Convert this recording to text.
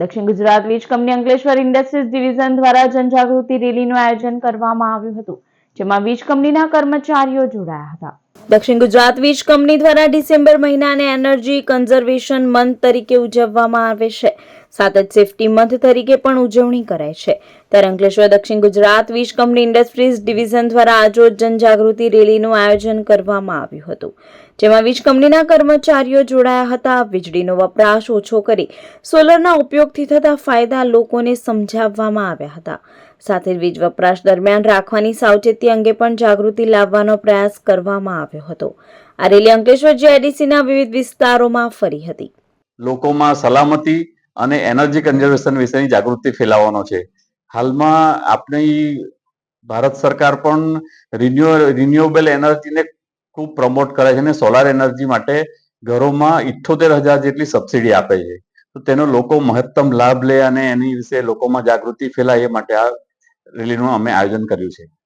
દક્ષિણ ગુજરાત વીજ company Ankleshwar industries division દ્વારા જનજાગૃતિ રેલીનું આયોજન કરવામાં આવ્યું હતું, જેમાં વીજ કંપનીના કર્મચારીઓ જોડાયા હતા. દક્ષિણ ગુજરાત વીજ કંપની દ્વારા ડિસેમ્બર મહિનાને એનર્જી કન્ઝર્વેશન મંથ તરીકે ઉજવવામાં આવે છે. સાથે જ સેફટી મંથ તરીકે પણ ઉજવણી કરાય છે. ત્યારે અંકલેશ્વર દક્ષિણ ગુજરાત વીજ કંપની ઇન્ડસ્ટ્રીઝ ડિવિઝન દ્વારા આજરોજ જનજાગૃતિ રેલીનું આયોજન કરવામાં આવ્યું હતું. જેમાં વીજ કંપનીના કર્મચારીઓ જોડાયા હતા. વીજળીનો વપરાશ ઓછો કરી સોલરના ઉપયોગથી થતા ફાયદા લોકોને સમજાવવામાં આવ્યા હતા. સાથે વીજ વપરાશ દરમિયાન રાખવાની સાવચેતી અંગે પણ જાગૃતિ લાવવાનો પ્રયાસ કરવામાં આવ્યો હતો. આ રેલી અંકલેશ્વર જીઆઈડીસીના વિવિધ વિસ્તારોમાં ફરી હતી. લોકોમાં સલામતી અને એનર્જી કન્ઝર્વેશન વિશેની જાગૃતિ ફેલાવવાનો છે. હાલમાં આપણી ભારત સરકાર પણ રિન્યુ, રિન્યુએબલ એનર્જીને ખૂબ પ્રમોટ કરે છે અને સોલાર એનર્જી માટે ઘરોમાં ઇઠ્ઠોતેર હજાર જેટલી સબસિડી આપે છે. તો તેનો લોકો મહત્તમ લાભ લે અને એની વિશે લોકોમાં જાગૃતિ ફેલાય એ માટે આ રેલીનું અમે આયોજન કર્યું છે.